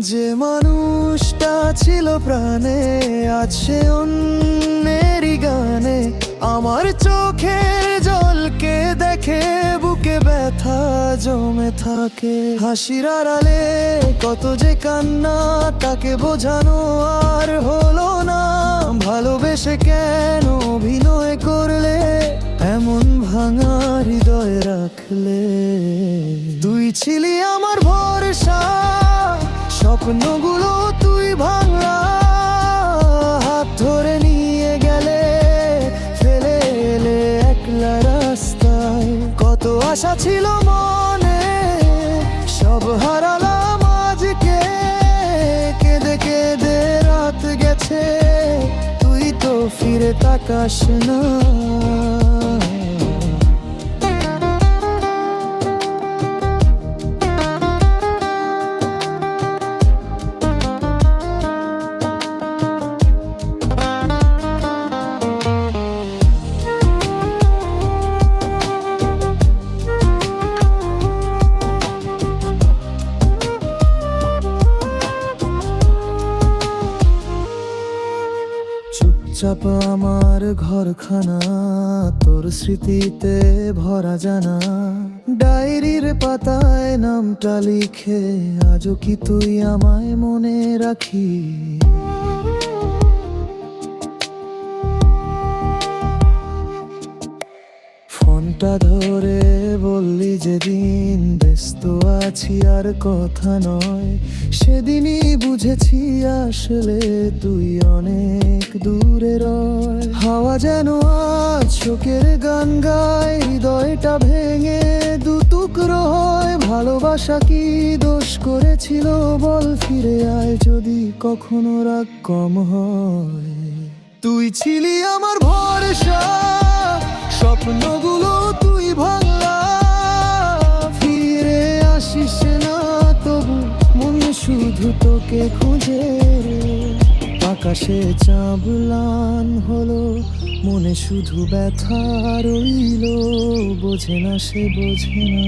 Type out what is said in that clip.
যে মানুষটা ছিল প্রাণে আছে অন্যেরই গানে। আমার চোখের জলকে দেখে বুকে ব্যথা জমে থাকে। হাসির আড়ালে কত যে কান্না, তাকে বোঝানো আর হলো না। ভালোবেসে কেন অভিনয় করলে? এমন ভাঙা হৃদয় রাখলে। দুই ছিলি আমার ভরসা স্বপ্নগুলো তুই ভাঙলা হাত ধরে নিয়ে গেলে ফেলে এলে একলা রাস্তায়। কত আশা ছিল মনে, সব হারালাম আজকে। কেঁদে কেঁদে রাত গেছে, তুই তো ফিরে তাকাস না। চুপচাপ আমার ঘরখানা, তোর স্মৃতিতে ভরা জানা। ডায়েরির পাতায় নামটা লিখে, আজও কি তুই আমায় মনে রাখি ফোনটা ধরে বললি যেদিন ব্যস্ত আছি, আর কথা নয়। সেদিনই বুঝেছি আসলে তুই অনেক দূরে রয়। হাওয়া যেন আজ শোকের গান গায়, হৃদয়টা ভেঙে দু টুকরো হয়। ভালোবাসা কি দোষ করেছিল বল, ফিরে আয় যদি কখনো রাগ কম হয়। তুই ছিলি আমার ভরসা, স্বপ্নগুলো তোকে খুঁজে আকাশে চাবলান হলো মনে শুধু ব্যথা রইল। বোঝে না সে বোঝে না।